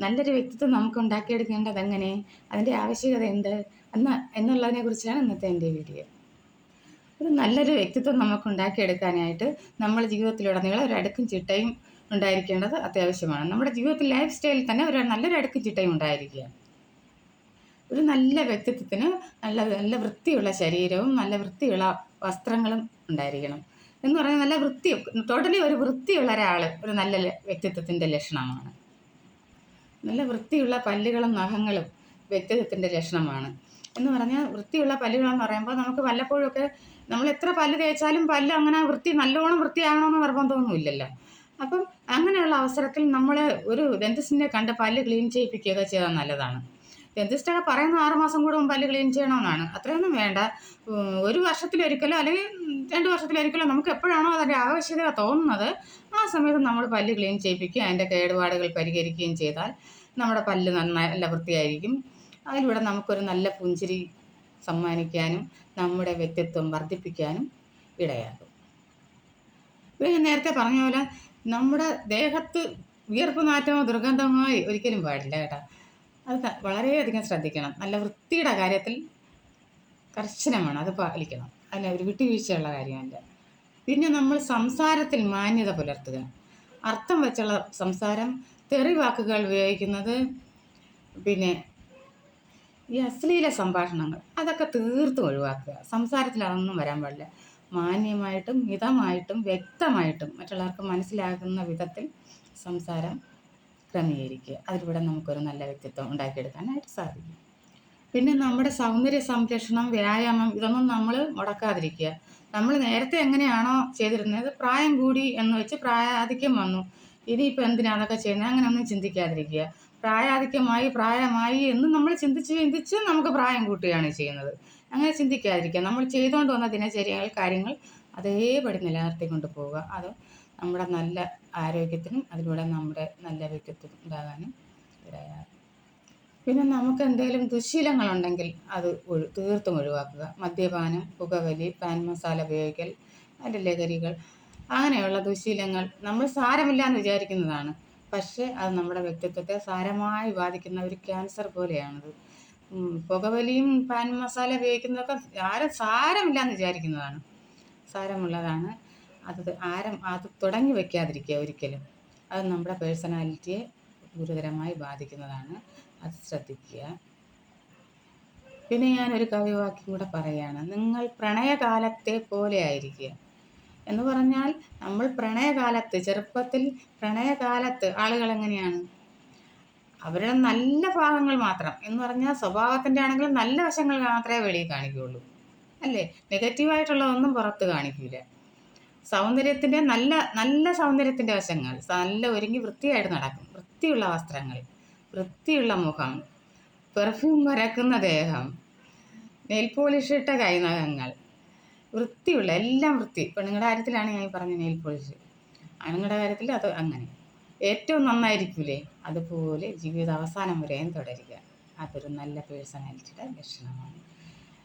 നല്ലൊരു വ്യക്തിത്വം നമുക്ക് ഉണ്ടാക്കിയെടുക്കേണ്ടത് എങ്ങനെ? അതിന്റെ ആവശ്യകത എന്ത്? എന്ന് എന്നുള്ളതിനെ കുറിച്ചാണ് ഇന്നത്തെ എന്റെ വീഡിയോ. ഒരു നല്ലൊരു വ്യക്തിത്വം നമുക്ക് ഉണ്ടാക്കിയെടുക്കാനായിട്ട് നമ്മുടെ ജീവിതത്തിലുടനീളം ഒരു അടുക്കും ചിട്ടയും ഉണ്ടായിരിക്കേണ്ടത് അത്യാവശ്യമാണ്. നമ്മുടെ ജീവിതത്തിൽ ലൈഫ് സ്റ്റൈലിൽ തന്നെ ഒരു നല്ലൊരു അടുക്കും ചിട്ടയും ഉണ്ടായിരിക്കുക ഒരു നല്ല വ്യക്തിത്വത്തിന് നല്ല നല്ല വൃത്തിയുള്ള ശരീരവും നല്ല വൃത്തിയുള്ള വസ്ത്രങ്ങളും ഉണ്ടായിരിക്കണം. എന്ന് പറഞ്ഞാൽ നല്ല വൃത്തി ടോട്ടലി ഒരു വൃത്തിയുള്ള ഒരാൾ ഒരു നല്ല വ്യക്തിത്വത്തിന്റെ ലക്ഷണമാണ്. നല്ല വൃത്തിയുള്ള പല്ലുകളും നഖങ്ങളും വ്യക്തിത്വത്തിന്റെ ലക്ഷണമാണ്. എന്ന് പറഞ്ഞാൽ വൃത്തിയുള്ള പല്ലുകളെന്ന് പറയുമ്പോൾ നമുക്ക് വല്ലപ്പോഴൊക്കെ നമ്മൾ എത്ര പല്ല് തേച്ചാലും പല്ല് അങ്ങനെ വൃത്തി നല്ലോണം വൃത്തിയാകണമെന്ന് നിർബന്ധമൊന്നുമില്ലല്ലോ. അപ്പം അങ്ങനെയുള്ള അവസരത്തിൽ നമ്മൾ ഒരു ഡെന്റിസ്റ്റിനെ കണ്ട് പല്ല് ക്ലീൻ ചെയ്യിപ്പിക്കുകയൊക്കെ ചെയ്താൽ നല്ലതാണ്. ഡെന്റിസ്റ്റൊക്കെ പറയുന്ന ആറുമാസം കൂടെ പല്ല് ക്ലീൻ ചെയ്യണമെന്നാണ് അത്രയൊന്നും വേണ്ട. ഒരു വർഷത്തിലൊരിക്കലോ അല്ലെങ്കിൽ രണ്ട് വർഷത്തിലൊരിക്കലോ നമുക്ക് എപ്പോഴാണോ അതിന്റെ ആവശ്യകത തോന്നുന്നത് ആ സമയത്ത് നമ്മൾ പല്ല് ക്ലീൻ ചെയ്യിപ്പിക്കുക അതിന്റെ കേടുപാടുകൾ പരിഹരിക്കുകയും ചെയ്താൽ നമ്മുടെ പല്ല് നല്ല വൃത്തിയായിരിക്കും. അതിലൂടെ നമുക്കൊരു നല്ല പുഞ്ചിരി സമ്മാനിക്കാനും നമ്മുടെ വ്യക്തിത്വം വർദ്ധിപ്പിക്കാനും ഇടയാകും. നേരത്തെ പറഞ്ഞ പോലെ നമ്മുടെ ദേഹത്ത് വിയർപ്പ് നാറ്റമോ ദുർഗന്ധമോ ഒരിക്കലും പാടില്ല കേട്ടോ. അത് വളരെയധികം ശ്രദ്ധിക്കണം. നല്ല വൃത്തിയുടെ കാര്യത്തിൽ കർശനമാണ് അത് പാലിക്കണം. അല്ല? ഒരു വിട്ടുവീഴ്ചയുള്ള കാര്യമല്ല പിന്നെ നമ്മൾ സംസാരത്തിൽ മാന്യത പുലർത്തുക. അർത്ഥം വെച്ചുള്ള സംസാരം തെറി വാക്കുകൾ ഉപയോഗിക്കുന്നത് പിന്നെ ഈ അശ്ലീല സംഭാഷണങ്ങൾ അതൊക്കെ തീർത്തും ഒഴിവാക്കുക. സംസാരത്തിൽ അതൊന്നും വരാൻ പാടില്ല. മാന്യമായിട്ടും മിതമായിട്ടും വ്യക്തമായിട്ടും മറ്റുള്ളവർക്ക് മനസ്സിലാകുന്ന വിധത്തിൽ സംസാരം ക്രമീകരിക്കുക. അതിലൂടെ നമുക്കൊരു നല്ല വ്യക്തിത്വം ഉണ്ടാക്കിയെടുക്കാനായിട്ട് സാധിക്കും. പിന്നെ നമ്മുടെ സൗന്ദര്യ സംരക്ഷണം വ്യായാമം ഇതൊന്നും നമ്മൾ മുടക്കാതിരിക്കുക. നമ്മൾ നേരത്തെ എങ്ങനെയാണോ ചെയ്തിരുന്നത് പ്രായം കൂടി എന്ന് വെച്ച് പ്രായാധിക്യം വന്നു. ഇനിയിപ്പോൾ എന്തിനാ അതൊക്കെ ചെയ്യുന്നത്? അങ്ങനെയൊന്നും ചിന്തിക്കാതിരിക്കുക. പ്രായാധിക്യമായി പ്രായമായി എന്ന് നമ്മൾ ചിന്തിച്ച് ചിന്തിച്ച് നമുക്ക് പ്രായം കൂട്ടുകയാണ് ചെയ്യുന്നത്. അങ്ങനെ ചിന്തിക്കാതിരിക്കുക. നമ്മൾ ചെയ്തുകൊണ്ട് വന്ന ദിനചര്യകൾ കാര്യങ്ങൾ അതേപടി നിലനിർത്തിക്കൊണ്ട് പോവുക. അത് നമ്മുടെ നല്ല ആരോഗ്യത്തിനും അതിലൂടെ നമ്മുടെ നല്ല വ്യക്തിത്വം ഉണ്ടാകാനും ഇടയാകും പിന്നെ നമുക്ക് എന്തെങ്കിലും ദുശീലങ്ങളുണ്ടെങ്കിൽ അത് ഒഴി തീർത്തും ഒഴിവാക്കുക. മദ്യപാനം പുകവലി പാൻ മസാല ഉപയോഗിക്കൽ അതിന്റെ ലഹരികൾ അങ്ങനെയുള്ള ദുശീലങ്ങൾ നമ്മൾ സാരമില്ല എന്ന് വിചാരിക്കുന്നതാണ്. പക്ഷേ അത് നമ്മുടെ വ്യക്തിത്വത്തെ സാരമായി ബാധിക്കുന്ന ഒരു ക്യാൻസർ പോലെയാണത്. പുകവലിയും പാൻ മസാല ഉപയോഗിക്കുന്നതൊക്കെ ആരും സാരമില്ല എന്ന് വിചാരിക്കുന്നതാണ്. സാരമുള്ളതാണ്. അത് ആരം അത് തുടങ്ങി വയ്ക്കാതിരിക്കുക ഒരിക്കലും. അത് നമ്മുടെ പേഴ്സണാലിറ്റിയെ ഗുരുതരമായി ബാധിക്കുന്നതാണ്. അത് ശ്രദ്ധിക്കുക. പിന്നെ ഞാനൊരു കവിവാക്യം കൂടെ പറയുകയാണ് നിങ്ങൾ പ്രണയകാലത്തെ പോലെ ആയിരിക്കുക. എന്ന് പറഞ്ഞാൽ നമ്മൾ പ്രണയകാലത്ത് ചെറുപ്പത്തിൽ പ്രണയകാലത്ത് ആളുകൾ എങ്ങനെയാണ്? അവരുടെ നല്ല ഭാഗങ്ങൾ മാത്രം. എന്ന് പറഞ്ഞാൽ സ്വഭാവത്തിന്റെ ആണെങ്കിലും നല്ല വശങ്ങൾ മാത്രമേ വെളിയിൽ കാണിക്കുകയുള്ളൂ. അല്ലേ? നെഗറ്റീവായിട്ടുള്ളതൊന്നും പുറത്ത് കാണിക്കില്ല. സൗന്ദര്യത്തിന്റെ നല്ല നല്ല സൗന്ദര്യത്തിന്റെ വശങ്ങൾ നല്ല ഒരുങ്ങി വൃത്തിയായിട്ട് നടക്കും. വൃത്തിയുള്ള വസ്ത്രങ്ങൾ വൃത്തിയുള്ള മുഖം പെർഫ്യൂം വരക്കുന്ന ദേഹം നെയിൽ പോളിഷ് ഇട്ട കൈനഖങ്ങൾ വൃത്തിയുള്ള എല്ലാം വൃത്തി. പെണ്ണുങ്ങളുടെ കാര്യത്തിലാണ് ഞാൻ പറഞ്ഞ നെയിൽ പോളിഷ് ആണുങ്ങളുടെ കാര്യത്തിൽ അത് അങ്ങനെ. ഏറ്റവും നന്നായിരിക്കൂലേ? അതുപോലെ ജീവിത അവസാനം വരെയും തുടരുക. അതൊരു നല്ല പേഴ്സണാലിറ്റിയുടെ ലക്ഷണമാണ്.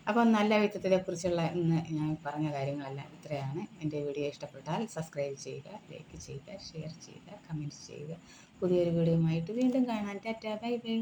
അപ്പോൾ നല്ല വ്യക്തിത്വത്തെക്കുറിച്ചുള്ള ഇന്ന് ഞാൻ പറഞ്ഞ കാര്യങ്ങളെല്ലാം ഇത്രയാണ്. എന്റെ വീഡിയോ ഇഷ്ടപ്പെട്ടാൽ സബ്സ്ക്രൈബ് ചെയ്യുക ലൈക്ക് ചെയ്യുക ഷെയർ ചെയ്യുക കമന്റ് ചെയ്യുക. പുതിയൊരു വീഡിയോയുമായിട്ട് വീണ്ടും കാണാൻ ടാറ്റാ ബൈ ബൈ